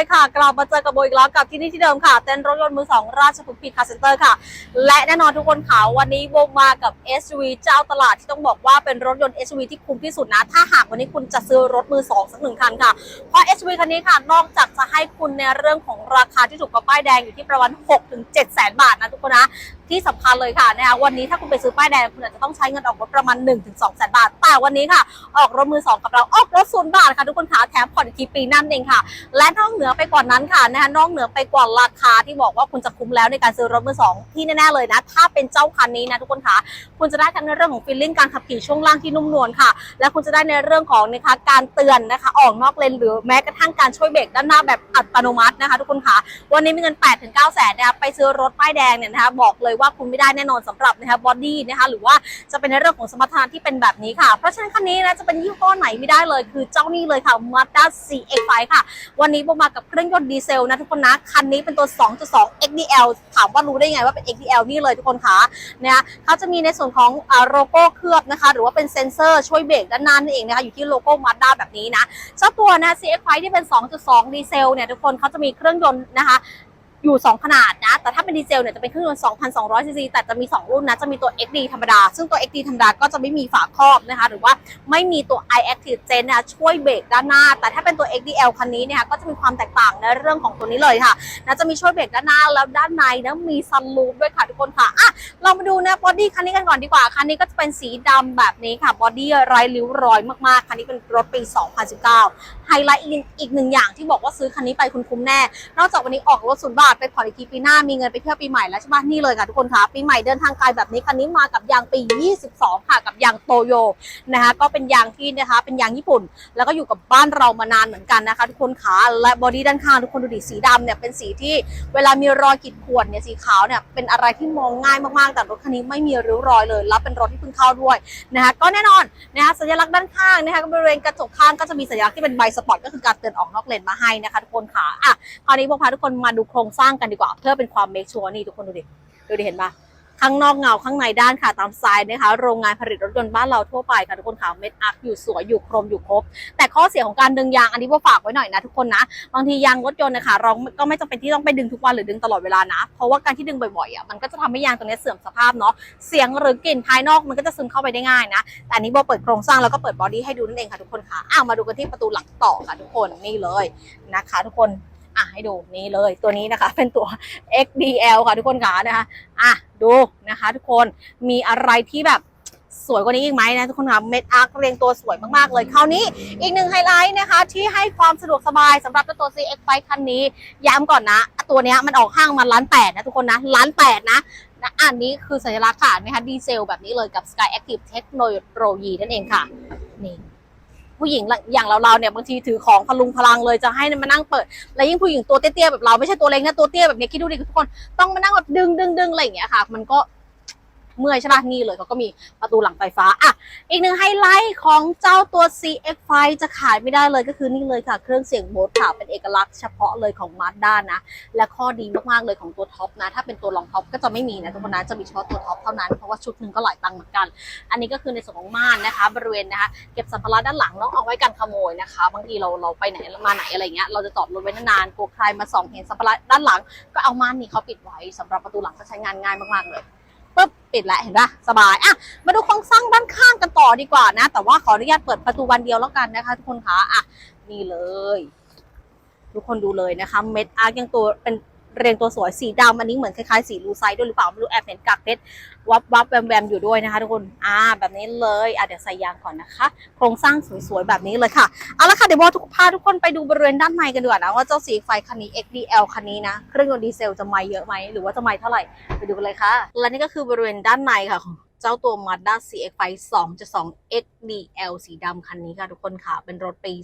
ยค่ะ กลับมาเจอกับโบอีกแล้วกับที่นี่ที่เดิมค่ะ เต้นรถยนต์มือสองราชพฤกษ์พีคาเซ็นเตอร์ค่ะ และแน่นอนทุกคนค่ะวันนี้โบมากับ SUV เจ้าตลาดที่ต้องบอกว่าเป็นรถยนต์ SUV ที่คุ้มที่สุดนะ ถ้าหากวันนี้คุณจะซื้อรถมือสองสักหนึ่งคันค่ะ เพราะ SUV คันนี้ค่ะนอกจากจะให้คุณในเรื่องของราคาที่ถูกกว่าป้ายแดงอยู่ที่ประมาณ6ถึง7แสนบาทนะทุกคนนะที่สำคัญเลยค่ะนะคะวันนี้ถ้าคุณไปซื้อป้ายแดงคุณอาจจะต้องใช้เงินออกรถประมาณ 1-2ถึงแสนบาท แต่วันนี้ค่ะ ออกรถมือสองกับเราออกรถศูนย์บาทค่ะทุกคนค่ะแถมผ่อนอีกทีปีนั่นเองค่ะ และนอกเหนือือไปกว่านั้นค่ะนะคะนอกเหนือไปกว่าราคาที่บอกว่าคุณจะคุ้มแล้วในการซื้อรถมือสองที่แน่ๆเลยนะ ถ้าเป็นเจ้าคันนี้นะทุกคนค่ะคุณจะได้ทั้งในเรื่องของฟีลลิ่งการขับขี่ช่วงล่างที่นุ่มนวลค่ะ และคุณจะได้ในเรื่องของนะคะการเตือนนะคะ ออกนอกเลนหรือแม้กระทั่งการช่วยเบรกด้านหน้าแบบอัตโนมัตินะคะ ทุกคนค่ะวันนี้มีเงิน8ถึง9แสนนะคะไปซื้อรถป้ายแดงเนี่ยนะคะบอกเลยว่าคุณไม่ได้แน่นอนสำหรับนะคะบอดี้นะคะหรือว่าจะเป็นในเรื่องของสมรรถนะที่เป็นแบบนี้ค่ะ เพราะฉะนั้นคันนี้นะจะเป็นยี่ห้อไหนไม่ได้เลย คือเจ้านี่เลยค่ะ Mazda CX-5 ค่ะ วันนี้ผมมากับเครื่องยนต์ดีเซลนะทุกคนนะ คันนี้เป็นตัว 2.2 XDL ถามว่ารู้ได้ไงว่าเป็น XDL นี่เลยทุกคนค่ะนะคะเขาจะมีในส่วนของอโลโก้เคลือบนะคะ หรือว่าเป็นเซ็นเซอร์ช่วยเบรกด้านหน้านั่นเองนะคะ อยู่ที่โลโก้มาด้าแบบนี้นะเจ้าตัวนะ CX-5 ที่เป็น 2.2 ดีเซลเนี่ยทุกคนเขาจะมีเครื่องยนต์นะคะ อยู่ 2 ขนาดนะ แต่ถ้าเป็นดีเซลเนี่ยจะเป็นเครื่องยนต์2,200ซีซีแต่จะมี 2 รุ่นนะ จะมีตัว XD ธรรมดา ซึ่งตัว XD ธรรมดาก็จะไม่มีฝาครอบนะคะ หรือว่าไม่มีตัว iActive Gen นะช่วยเบรกด้านหน้า แต่ถ้าเป็นตัว XDL คันนี้เนี่ยก็จะมีความแตกต่างในเรื่องของตัวนี้เลยค่ะนะจะมีช่วยเบรกด้านหน้าแล้วด้านในนะมีซันรูฟด้วยค่ะทุกคนค่ะอะเรามาดูนะบอดี้คันนี้กันก่อนดีกว่าคันนี้ก็จะเป็นสีดำแบบนี้ค่ะบอดี้ไร้ริ้วรอยมากๆคันนี้เป็นรถปี 2019 ไฮไลท์อีกอีกหนึ่งอย่างที่บอกว่าซื้อคันนี้ไปคุณคุ้มแน่ นอกจากวันนี้ออกรถศูนย์บาทไปผ่อนอีกทีปีหน้ามีเงินไปเที่ยวปีใหม่แล้วใช่ไหมนี่เลยค่ะทุกคนค่ะปีใหม่เดินทางไกลแบบนี้คันนี้มากับยางปี 22 ค่ะกับยางโตโยนะคะก็เป็นยางที่นะคะเป็นยางญี่ปุ่น แล้วก็อยู่กับบ้านเรามานานเหมือนกันนะคะ ทุกคนค่ะและบอดี้ด้านข้างทุกคนดูดิสีดำเนี่ยเป็นสีที่เวลามีรอยขีดข่วนเนี่ยสีขาวเนี่ยเป็นอะไรที่มองง่ายมากๆ แต่รถคันนี้ไม่มีริ้วรอยเลยแล้วเป็นรถที่เพิ่งเข้าด้วยนะคะก็แน่นอนนะคะสัญลักษณ์ด้านข้างนะคะบริเวณกระจกข้างก็จะมีสัญลักษณ์ที่เป็นใบสปอร์ตก็คือการเตือนออกนอกเลนมาให้นะคะทุกคนค่ะอะคราวนี้พวกพาทุกคนมาดูโครงสร้างกันดีกว่า เพื่อเป็นความเมคชัวร์นี่ทุกคนดูดิดูดิเห็นปะข้างนอกเงาข้างในด้านค่ะตามไซด์นะคะ โรงงานผลิตรถยนต์บ้านเราทั่วไปค่ะทุกคนค่ะเม็ดอักอยู่สวยอยู่ครมอยู่ครบ แต่ข้อเสียของการดึงยางอันนี้ว่าฝากไว้หน่อยนะทุกคนนะ บางทียางรถยนต์นะคะเราก็ไม่จำเป็นที่ต้องไปดึงทุกวันหรือดึงตลอดเวลานะ เพราะว่าการที่ดึงบ่อยๆอะมันก็จะทำให้ยางตรงนี้เสื่อมสภาพเนาะเสียงหรือกลิ่นภายนอกมันก็จะซึมเข้าไปได้ง่ายนะแต่อันนี้โบเปิดโครงสร้างแล้วก็เปิดบอดี้ให้ดูนั่นเองค่ะทุกคนค่ะอ้าวมาดูกันที่ประตูหลังต่อค่ะทุกคนนี่เลยนะคะ ทุกคน อะให้ดูนี่เลยตัวนี้นะคะเป็นตัว XDL ค่ะทุกคนค่ะนะคะอะดูนะคะทุกคนมีอะไรที่แบบสวยกว่านี้อีกไหมนะทุกคนค่ะเม็ดอาร์คเรียงตัวสวยมากๆเลย คราวนี้อีกหนึ่งไฮไลท์นะคะ ที่ให้ความสะดวกสบายสำหรับเจ้าตัว CX5 คันนี้ ย้ำก่อนนะ ตัวนี้มันออกห้างมาล้านแปดนะทุกคนนะล้านแปดนะนะอันนี้คือสัญลักษณ์ค่ะนะคะดีเซลแบบนี้เลยกับ Sky Active Technology นั่นเองค่ะนี่ ผู้หญิงอย่างเราๆเนี่ยบางทีถือของพลุงพลังเลยจะให้มานั่งเปิด แล้วยิ่งผู้หญิงตัวเตี้ยๆแบบเราไม่ใช่ตัวเล็กนะตัวเตี้ยแบบนี้คิดดูดิทุกคนต้องมานั่งแบบดึงดึงดึงอะไรอย่างเงี้ยค่ะ มันก็ เมื่อยใช่ปะนี่เลยเขาก็มีประตูหลังไฟฟ้าอะอีกหนึ่งไฮไลท์ของเจ้าตัว CX5 จะขายไม่ได้เลยก็คือนี่เลยค่ะ เครื่องเสียงโบสค่ะเป็นเอกลักษณ์เฉพาะเลยของ Mazda นะ และข้อดีมากๆเลยของตัวท็อปนะ ถ้าเป็นตัวรองท็อปก็จะไม่มีนะทุกคนนะจะมีเฉพาะตัวท็อปเท่านั้นเพราะว่าชุดหนึ่งก็หลายตังค์เหมือนกัน อันนี้ก็คือในส่วนของม่านนะคะ บริเวณนะคะเก็บสัมภาระด้านหลังต้องเอาไว้กันขโมยนะคะ บางทีเราเราไปไหนมาไหนอะไรเงี้ยเราจะจอดรถไว้นานๆกลัวใครมาส่องเห็นสัมภาระด้านหลัง ก็เอาม่านนี้เขาปิดไว้สำหรับประตูหลังก็ใช้งานง่ายมากๆเลยิดแล้วเห็นปะสบายอะมาดูโครงสร้างด้านข้างกันต่อดีกว่านะ แต่ว่าขออนุญาตเปิดประตูวันเดียวแล้วกันนะคะ ทุกคนคะอะนี่เลย ทุกคนดูเลยนะคะ เม็ดอาร์กยังตัวเป็น เรียงตัวสวยสีดำอันนี้เหมือนคล้ายๆสีลูไซด์ด้วยหรือเปล่าไม่รู้แอบเห็นกากเพชรวับวับแวมแวมอยู่ด้วยนะคะทุกคนอ่าแบบนี้เลยอะเดี๋ยวใส่ยางก่อนนะคะ โครงสร้างสวยๆแบบนี้เลยค่ะเอาละค่ะเดี๋ยวว่าทุกพาทุกคนไปดูบริเวณด้านในกันดีกว่านะว่าเจ้าสีไฟคันนี้ XDL คันนี้นะเครื่องยนต์ดีเซลจะไม่เยอะไหมหรือว่าจะไม่เท่าไหร่ไปดูกันเลยค่ะและนี่ก็คือบริเวณด้านในค่ะของ เจ้าตัว Mazda CX-5 2.2 XDL สีดำคันนี้ค่ะทุกคนค่ะ เป็นรถปี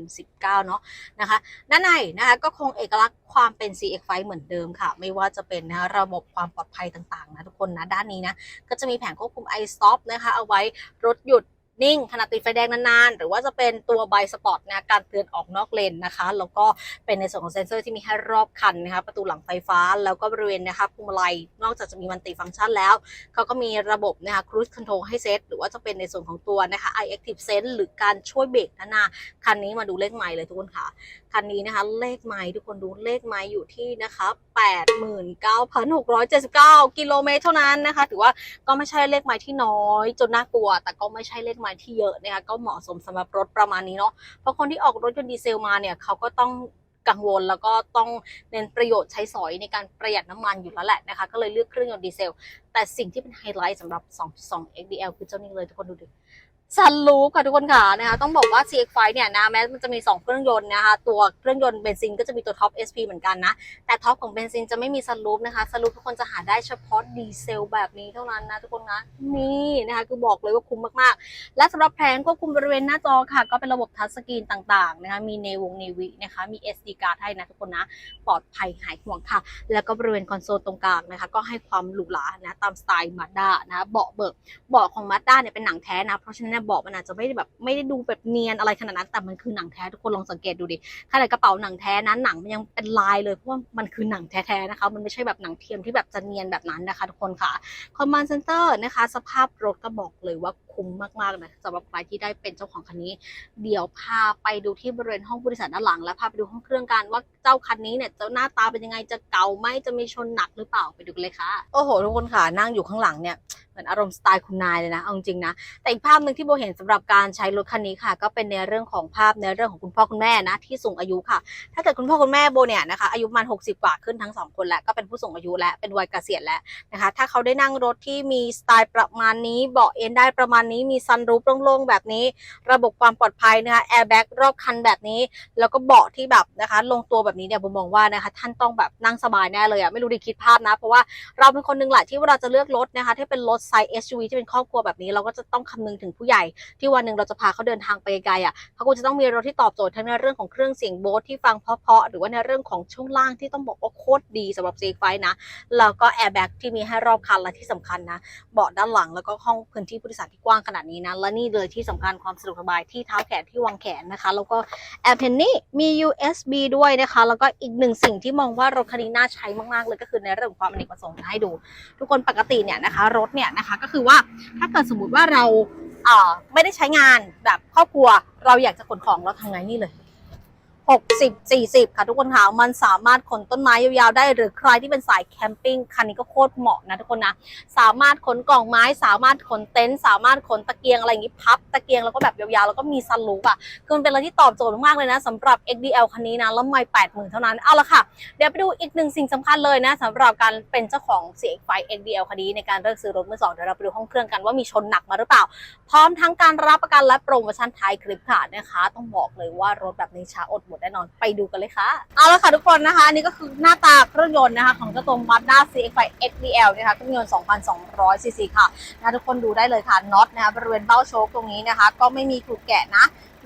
2019 เนาะนะคะด้านในนะคะก็คงเอกลักษณ์ความเป็น CX-5 เหมือนเดิมค่ะ ไม่ว่าจะเป็นนะะระบบความปลอดภัยต่างๆนะทุกคนนะ ด้านนี้นะ ก็จะมีแผงควบคุม i stop นะคะ เอาไว้รถหยุด นิ่งขณะติดไฟแดงนานๆ หรือว่าจะเป็นตัวใบสปอร์ตนะการเตือนออกนอกเลนนะคะ แล้วก็เป็นในส่วนของเซ็นเซอร์ที่มีให้รอบคันนะคะประตูหลังไฟฟ้าแล้วก็บริเวณนะคะพวงมาลัยนอกจากจะมีมันติฟังก์ชันแล้ว เขาก็มีระบบนะคะครูซคอนโทรลให้เซตหรือว่าจะเป็นในส่วนของตัวนะคะ i active sense หรือการช่วยเบรกนานหน้าคันนี้มาดูเลขไมล์เลยทุกคนค่ะ คันนี้นะคะ เลขไมล์ทุกคนดูเลขไมล์อยู่ที่นะคะ 89,679 กิโลเมตรเท่านั้นนะคะ ถือว่าก็ไม่ใช่เลขไมล์ที่น้อย จนน่ากลัว แต่ก็ไม่ใช่เลขไมล์ที่เยอะนะคะก็เหมาะสมสำหรับรถประมาณนี้เนาะเพราะคนที่ออกรถยนต์ดีเซลมาเนี่ยเขาก็ต้องกังวลแล้วก็ต้องเน้นประโยชน์ใช้สอยในการประหยัดน้ำมันอยู่แล้วแหละนะคะ ก็เลยเลือกเครื่องยนต์ดีเซล แต่สิ่งที่เป็นไฮไลท์สำหรับ 2.2 XDL คือเจ้านี้เลยทุกคนดูดิ ซันรูฟค่ะทุกคนค่ะนะคะต้องบอกว่า CX5 เนี่ยนะแม้มันจะมี 2 เครื่องยนต์นะคะตัวเครื่องยนต์เบนซินก็จะมีตัวท็อป SP เหมือนกันนะ แต่ท็อปของเบนซินจะไม่มีซันรูฟนะคะซันรูฟทุกคนจะหาได้เฉพาะดีเซลแบบนี้เท่านั้นนะทุกคนนะนี่นะคะคือบอกเลยว่าคุ้มมากๆ และสำหรับแผงควบคุมบริเวณหน้าจอค่ะ ก็เป็นระบบทัชสกรีนต่างๆนะคะมีเนวงเนวินะคะมี SD card ให้นะทุกคนนะปลอดภัยหายห่วงค่ะ แล้วก็บริเวณคอนโซลตรงกลางนะคะก็ให้ความหรูหรานะตามสไตล์มาด้านะเบาะเบิกเบาะของมาด้าเนี่ยเป็นหนังแท้นะเพราะฉะนั้นเนี่ยบาะมันอาจจะไม่ได้แบบไม่ได้ดูแบบเนียนอะไรขนาดนั้นแต่มันคือหนังแท้ทุกคนลองสังเกตดูดิขนาดกระเป๋าหนังแท้นั้นหนังมันยังเป็นลายเลยเพราะว่ามันคือหนังแท้ๆนะคะมันไม่ใช่แบบหนังเทียมที่แบบจะเนียนแบบนั้นนะคะทุกคนค่ะคอมมานด์เซนเตอร์นะคะ สภาพรถก็บอกเลยว่าคุ้มมากๆนะสำหรับใครที่ได้เป็นเจ้าของคันนี้ เดี๋ยวพาไปดูที่บริเวณห้องผู้โดยสารด้านหลัง และพาไปดูห้องเครื่องกันว่าเจ้าคันนี้เนี่ยเจ้าหน้าตาเป็นยังไงจะเก่าไหมจะมีชนหนักหรือเปล่าไปดูกันเลยค่ะโอ้โหทุกคนค่ะนั่งอยู่ข้างหลังเนี่ย มือนอารมณ์สไตล์คุณนายเลยนะเอาจริงนะ แต่อีกภาพหนึ่งที่โบเห็นสำหรับการใช้รถคันนี้ค่ะ ก็เป็นในเรื่องของภาพในเรื่องของคุณพ่อคุณแม่นะที่สูงอายุค่ะ ถ้าเกิดคุณพ่อคุณแม่โบเนี่ยนะคะอายุประมัน60 กว่าขึ้นทั้งสองคนแล้วก็เป็นผู้สูงอายุและเป็นวัยเกษียณแล้วนะคะ ถ้าเขาได้นั่งรถที่มีสไตล์ประมาณนี้เบาะเอนได้ประมาณนี้มีซันรูฟโล่งๆแบบนี้ ระบบความปลอดภัยนะคะแอร์แบ็กรอบคันแบบนี้ แล้วก็เบาะที่แบบนะคะ ลงตัวแบบนี้เนี่ยโบมองว่านะคะ ท่านต้องแบบนั่งสบายแน่เลยอะไม่รู้ดิคิดภาพนะ เพราะว่าเราเป็นคนหนึ่งแหละที่เวลาจะเลือกรถนะคะที่เป็นรถไซส์ SUV ที่เป็นครอบครัวแบบนี้ เราก็จะต้องคำนึงถึงผู้ใหญ่ ที่วันหนึ่งเราจะพาเขาเดินทางไปไกลอะเขาก็จะต้องมีรถที่ตอบโจทย์ทั้งในเรื่องของเครื่องเสียงโบสที่ฟังเพาะๆหรือว่าในเรื่องของช่วงล่างที่ต้องบอกว่าโคตรดีสำหรับ CX-5 นะแล้วก็แอร์แบ็กที่มีให้รอบคันและที่สำคัญนะเบาะด้านหลังแล้วก็ห้องพื้นที่ผู้โดยสารที่กว้างขนาดนี้นะและนี่เลยที่สำคัญความสะดวกสบายที่เท้าแขนที่วางแขนนะคะแล้วก็แอร์เพนนี่มี USB ด้วยนะคะ แล้วก็อีกหนึ่งสิ่งที่มองว่ารถคันนี้น่าใช้มากๆเลยก็คือในเรื่องของความอเนกประสงค์ให้ดู ทุกคนปกติเนี่ยนะคะรถเนี่ยนะคะ ก็คือว่าถ้าเกิดสมมติว่าเราเอ่อไม่ได้ใช้งานแบบครอบครัว เราอยากจะขนของเราทำไงนี่เลย 60 40 ค่ะทุกคนค่ะมันสามารถขนต้นไม้ยาวๆได้ หรือใครที่เป็นสายแคมปิ้งคันนี้ก็โคตรเหมาะนะทุกคนนะสามารถขนกล่องไม้ สามารถขนเต็นท์สามารถขนตะเกียงอะไรอย่างนี้พับ ตะเกียงแล้วก็แบบยาวๆแล้วก็มีซันรูฟอะคือมันเป็นอะไรที่ตอบโจทย์มากเลยนะสำหรับ XDL คันนี้นะแล้วไม่แปดหมื่นเท่านั้นเอาละค่ะเดี๋ยวไปดูอีกหนึ่งสิ่งสำคัญเลยนะสำหรับการเป็นเจ้าของ CX-5 XDL คันนี้ในการเลือกซื้อรถมือสองเดี๋ยวเราไปดูห้องเครื่องกันว่ามีชนหนักมาหรือเปล่า พร้อมทั้งการรับประกันและโปรโมชั่นท้ายคลิปค่ะนะคะ ต้องบอกเลยว่ารถแบบนี้ช้าอดหมด น่นอนไปดูกันเลยค่ะ เอาละค่ะทุกคนนะคะอันนี้ก็คือหน้าตาเครื่องยนต์นะคะของเจ้าตัว Mazda CX-5 SDL นะคะเครื่องยนต์ 2,200 ซีซีค่ะนะทุกคนดูได้เลยค่ะน็อตนะคะบริเวณเบ้าโชคตรงนี้นะคะ ก็ไม่มีขูดแกะนะ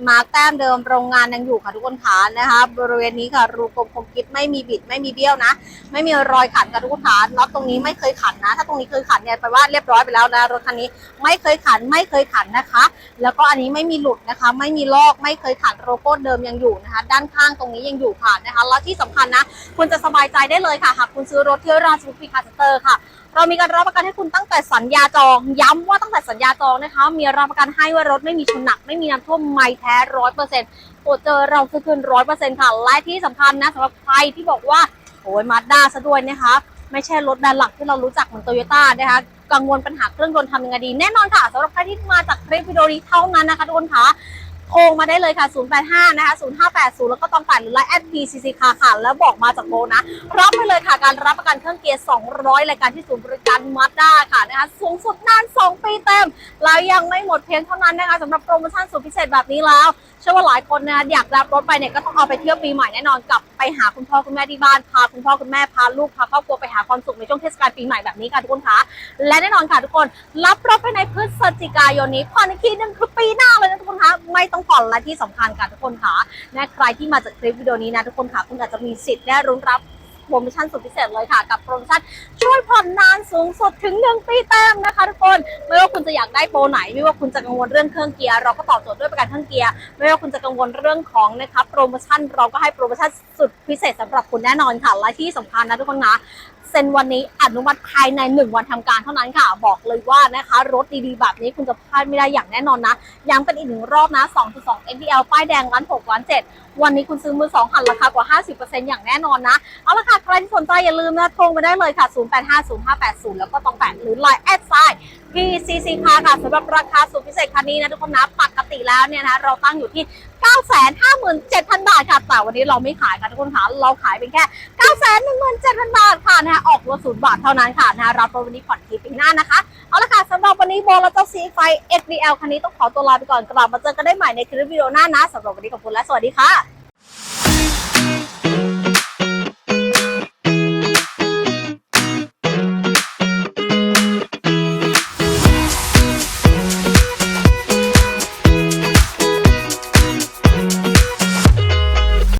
มาร์กแต้มเดิมโรงงานยังอยู่ค่ะทุกคนขานะคะบริเวณนี้ค่ะรูกลมคมกิดไม่มีบิดไม่มีเบี้ยวนะ ไม่มีรอยขันค่ะทุกคนขาน็อตตรงนี้ไม่เคยขันนะ ถ้าตรงนี้เคยขันเนี่ยแปลว่าเรียบร้อยไปแล้วนะรถคันนี้ไม่เคยขันไม่เคยขันนะคะ แล้วก็อันนี้ไม่มีหลุดนะคะ ไม่มีลอกไม่เคยขันโลโก้เดิมยังอยู่นะคะ ด้านข้างตรงนี้ยังอยู่ค่ะนะคะแล้วที่สำคัญนะคุณจะสบายใจได้เลยค่ะหากคุณซื้อรถที่ราชบุรีคาร์เซ็นเตอร์ค่ะ เรามีการรับประกันให้คุณตั้งแต่สัญญาจอง ย้ำว่าตั้งแต่สัญญาจองนะคะ มีรับประกันให้ว่ารถไม่มีชนหนัก ไม่มีน้ำท่วมไม่แท้ร้อยเปอร์เซ็นต์ตรวจเจอเราซื้อคืนร้อยเปอร์เซ็นต์ค่ะ และที่สำคัญนะสำหรับใครที่บอกว่าโอ้ยมาด้าซะด้วยนะคะ ไม่ใช่รถแบรนด์หลักที่เรารู้จักเหมือนโตโยต้านะคะกังวลปัญหาเครื่องยนต์ทำยังไงดีแน่นอนค่ะสำหรับใครที่มาจากคลิปวิดีโอนี้เท่านั้นนะคะทุกคนค่ะ โทรมาได้เลยค่ะ 085 นะคะ 0580 แล้วก็ต้องผ่านหรือไลน์แอด PCC ค่ะค่ะ แล้วบอกมาจากโบนะ รับไปเลยค่ะ การรับประกันเครื่องเกียร์ 200 รายการที่ศูนย์บริการมาด้าค่ะนะคะ สูงสุดนาน 2 ปีเต็ม แล้วยังไม่หมดเพียงเท่านั้นนะคะสำหรับโปรโมชั่นสุดพิเศษแบบนี้แล้ว เชื่อว่าหลายคนนะอยากรับรถไปเนี่ยก็ต้องเอาไปเที่ยวปีใหม่แน่นอนกลับไปหาคุณพ่อคุณแม่ที่บ้าน พาคุณพ่อคุณแม่พาลูกพาครอบครัวไปหาความสุขในช่วงเทศกาลปีใหม่แบบนี้ค่ะทุกคนคะ และแน่นอนค่ะทุกคน รับรถภายในพฤศจิกายนนี้ผ่อนอีกทีหนึงคือปีหน้าเลยนะทุกคนคะไม่ต้องผ่อนและที่สำคัญค่ะทุกคนค่ะและใครที่มาจากคลิปวิดีโอนี้นะทุกคนค่ะคุณอาจจะมีสิทธิ์ได้รุ้นรับโปรโมชั่นสุดพิเศษเลยค่ะ กับโปรโมชั่นช่วยผ่อนนานสูงสุดถึง 1 ปีเต็มนะคะทุกคน ไม่ว่าคุณจะอยากได้โปรไหน ไม่ว่าคุณจะกังวลเรื่องเครื่องเกียร์เราก็ตอบโจทย์ด้วยประกันเครื่องเกียร์ไม่ว่าคุณจะกังวลเรื่องของนะคะโปรโมชั่นเราก็ให้โปรโมชั่นสุดพิเศษสำหรับคุณแน่นอนค่ะและที่สำคัญนะทุกคนนะ เซ็นวันนี้อนุมัติภายใน 1 วันทำการเท่านั้นค่ะ บอกเลยว่านะคะ รถดีๆ แบบนี้คุณจะพลาดไม่ได้อย่างแน่นอนนะ ย้ำกันอีกหนึ่งรอบนะ 2.2 NDL ป้ายแดงล้าน6ล้าน7 วันนี้คุณซื้อมือ2หันราคากว่า 50%อย่างแน่นอนนะ เอาละค่ะ ใครที่สนใจอย่าลืมนะโทรมาได้เลยค่ะ 085058แล้วก็ตองแปดหรือ Line แอดไซน์ PCC ค่ะค่ะสำหรับราคาสุดพิเศษคันนี้นะทุกคนนะปกติแล้วเนี่ยนะเราตั้งอยู่ที่ 957,000 บาทค่ะ แต่วันนี้เราไม่ขายค่ะทุกคนค่ะ เราขายเป็นแค่ 917,000 บาทค่ะนะคะออกรถศูนย์บาทเท่านั้นค่ะนะคะรับรวันนี้ผ่อนทีปีหน้านะคะ เอาละค่ะสำหรับวันนี้โบและเจ้าซีไฟ XDL คันนี้ต้องขอตัวลาไปก่อนกลับมาเจอกันได้ใหม่ในคลิปวิดีโอหน้านะสำหรับวันนี้ขอบคุณและสวัสดีค่ะ